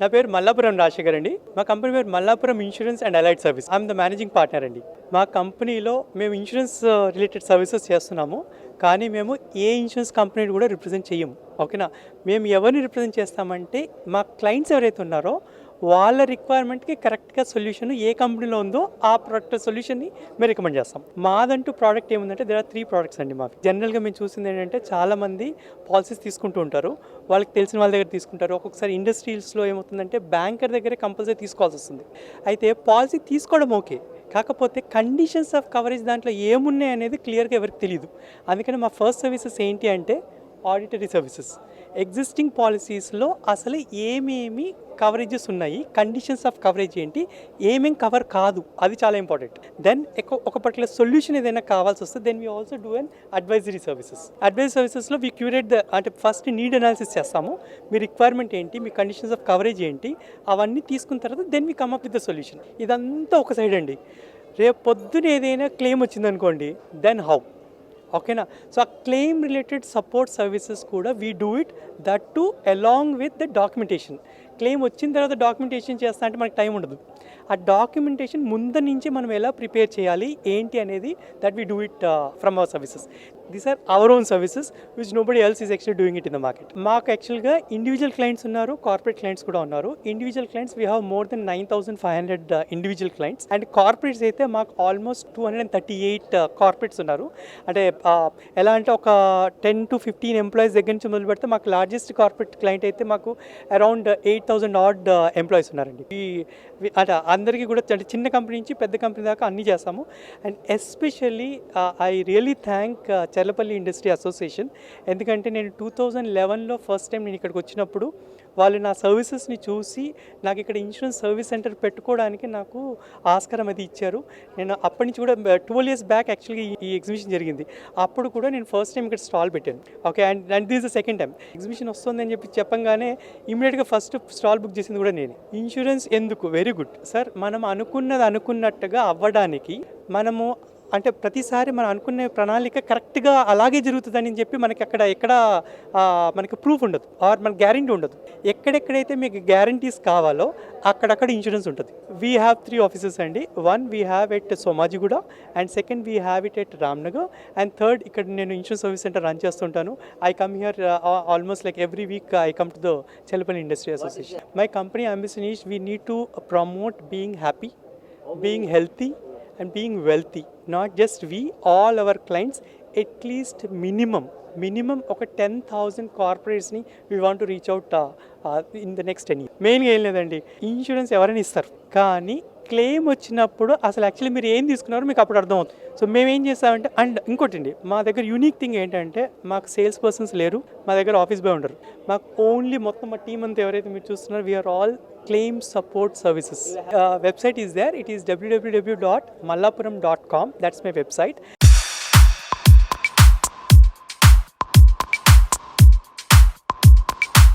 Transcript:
నా పేరు మల్లాపురం రాజశేఖర్ అండి. మా కంపెనీ పేరు Mallapuram insurance and allied service. I'm the managing partner అండి. మా కంపెనీలో మేము ఇన్సూరెన్స్ రిలేటెడ్ సర్వీసెస్ చేస్తున్నాము. కానీ మేము ఏ ఇన్సూరెన్స్ కంపెనీని కూడా రిప్రజెంట్ చేయము ఓకేనా? మేము ఎవరిని రిప్రజెంట్ చేస్తామంటే మా క్లయింట్స్ ఎవరైతే ఉన్నారో వాళ్ళ రిక్వైర్మెంట్కి కరెక్ట్గా సొల్యూషన్ ఏ కంపెనీలో ఉందో ఆ ప్రోడక్ట్ సొల్యూషన్ని మేము రికమెండ్ చేస్తాం. మాదంటూ ప్రోడక్ట్ ఏముందంటే దేర్ ఆర్ త్రీ ప్రోడక్ట్స్ అండి మాకు జనరల్గా మేము చూసింది ఏంటంటే చాలామంది పాలసీస్ తీసుకుంటూ ఉంటారు. వాళ్ళకి తెలిసిన వాళ్ళ దగ్గర తీసుకుంటారు. ఒక్కొక్కసారి ఇండస్ట్రీస్లో ఏమవుతుందంటే బ్యాంకర్ దగ్గరే కంపల్సరీ తీసుకోవాల్సి వస్తుంది. అయితే పాలసీ తీసుకోవడం ఓకే కాకపోతే కండిషన్స్ ఆఫ్ కవరేజ్ దాంట్లో ఏమున్నాయి అనేది క్లియర్గా ఎవరికి తెలియదు అందుకని మా ఫస్ట్ సర్వీసెస్ ఏంటి అంటే ఆడిటరీ సర్వీసెస్ ఎగ్జిస్టింగ్ పాలసీస్లో అసలు ఏమేమి కవరేజెస్ ఉన్నాయి? కండిషన్స్ ఆఫ్ కవరేజ్ ఏంటి? ఏమేం కవర్ కాదు? అది చాలా ఇంపార్టెంట్ దెన్ ఒక పర్టికులర్ సొల్యూషన్ ఏదైనా కావాల్సి వస్తే then we also do an advisory services advisory సర్వీసెస్లో వీ క్యూరేట్ ద అంటే ఫస్ట్ నీడ్ అనాలిసిస్ చేస్తాము. మీ రిక్వైర్మెంట్ ఏంటి? మీ కండిషన్స్ ఆఫ్ కవరేజ్ ఏంటి? అవన్నీ తీసుకున్న తర్వాత then we come up with the solution ఇదంతా ఒక సైడ్ అండి. రేపు పొద్దున ఏదైనా క్లెయిమ్ వచ్చిందనుకోండి దెన్ హౌ ఓకేనా? సో ఆ క్లెయిమ్ రిలేటెడ్ సపోర్ట్ సర్వీసెస్ కూడా we do it that to along with the documentation claim వచ్చిన తర్వాత డాక్యుమెంటేషన్ చేస్తా అంటే మనకి టైం ఉండదు. ఆ డాక్యుమెంటేషన్ ముందు నుంచి మనం ఎలా ప్రిపేర్ చేయాలి ఏంటి అనేది that we do it from our services these are our own services which nobody else is actually doing it in the market మాకు యాక్చువల్గా ఇండివిజువల్ క్లయింట్స్ ఉన్నారు కార్పొరేట్ క్లయింట్స్ కూడా ఉన్నారు. Individual clients we have more than nine thousand five hundred individual clients and corporates అయితే మాకు almost two hundred and thirty eight corporates ఉన్నారు. అంటే uh, ఎలా అంటే ఒక టెన్ టు ఫిఫ్టీన్ ఎంప్లాయీస్ దగ్గర నుంచి మొదలు పెడితే మాకు లార్జెస్ట్ కార్పొరేట్ క్లయింట్ అయితే మాకు around eight uh, thousand odd employees ఉన్నారండి. ఈ అంటే అందరికీ కూడా అంటే చిన్న కంపెనీ నుంచి పెద్ద కంపెనీ దాకా అన్నీ చేస్తాము. And especially I really thank Charlapalli industry association ఎందుకంటే నేను టూ థౌజండ్ లెవెన్లో ఫస్ట్ టైం నేను ఇక్కడికి వచ్చినప్పుడు వాళ్ళు నా సర్వీసెస్ని చూసి నాకు ఇక్కడ ఇన్సూరెన్స్ సర్వీస్ సెంటర్ పెట్టుకోవడానికి నాకు ఆస్కారం అది ఇచ్చారు. నేను అప్పటి నుంచి కూడా ట్వెల్వ్ ఇయర్స్ బ్యాక్ యాక్చువల్గా ఈ ఎగ్జిబిషన్ జరిగింది. అప్పుడు కూడా నేను ఫస్ట్ టైం ఇక్కడ స్టాల్ పెట్టాను. Okay and and this the second time exhibition వస్తుందని చెప్పి చెప్పంగానే ఇమీడియట్గా ఫస్ట్ స్టాల్ బుక్ చేసింది కూడా నేను. ఇన్సూరెన్స్ ఎందుకు? వెరీ గుడ్ సార్ మనం అనుకున్నది అనుకున్నట్టుగా అవ్వడానికి మనము అంటే ప్రతిసారి మనం అనుకునే ప్రణాళిక కరెక్ట్గా అలాగే జరుగుతుందని చెప్పి మనకి అక్కడ ఎక్కడ మనకి ప్రూఫ్ ఉండదు. ఆర్ మనకి గ్యారంటీ ఉండదు. ఎక్కడెక్కడైతే మీకు గ్యారంటీస్ కావాలో అక్కడక్కడ ఇన్సూరెన్స్ ఉంటుంది. వీ హ్యావ్ త్రీ ఆఫీసెస్ అండి. One we have at Somajiguda and second we have it at Ramnagar and third ఇక్కడ నేను ఇన్సూరెన్స్ సర్వీస్ సెంటర్ రన్ చేస్తుంటాను. I come here almost like every week I come to the Chelapalli industry association my company ambition is we need to promote being happy being healthy and being wealthy not just we all our clients at least minimum minimum ఒక ten thousand కార్పొరేట్స్ని we want reach out in the next ten year మెయిన్గా ఏం లేదండి insurance ఎవరైనా ఇస్తారు. కానీ claim వచ్చినప్పుడు అసలు actually మీరు ఏం తీసుకున్నారో మీకు అప్పుడు అర్థమవుతుంది. సో మేము ఏం చేస్తామంటే అండ్ ఇంకోటి మా దగ్గర యూనిక్ థింగ్ ఏంటంటే మాకు సేల్స్ పర్సన్స్ లేరు మా దగ్గర ఆఫీస్ బాయ్ ఉండరు. మాకు ఓన్లీ మొత్తం మా టీం అంతా ఎవరైతే మీరు చూస్తున్నారో we are all claim support services website is there it is WWW dot Mallapuram dot com that's my website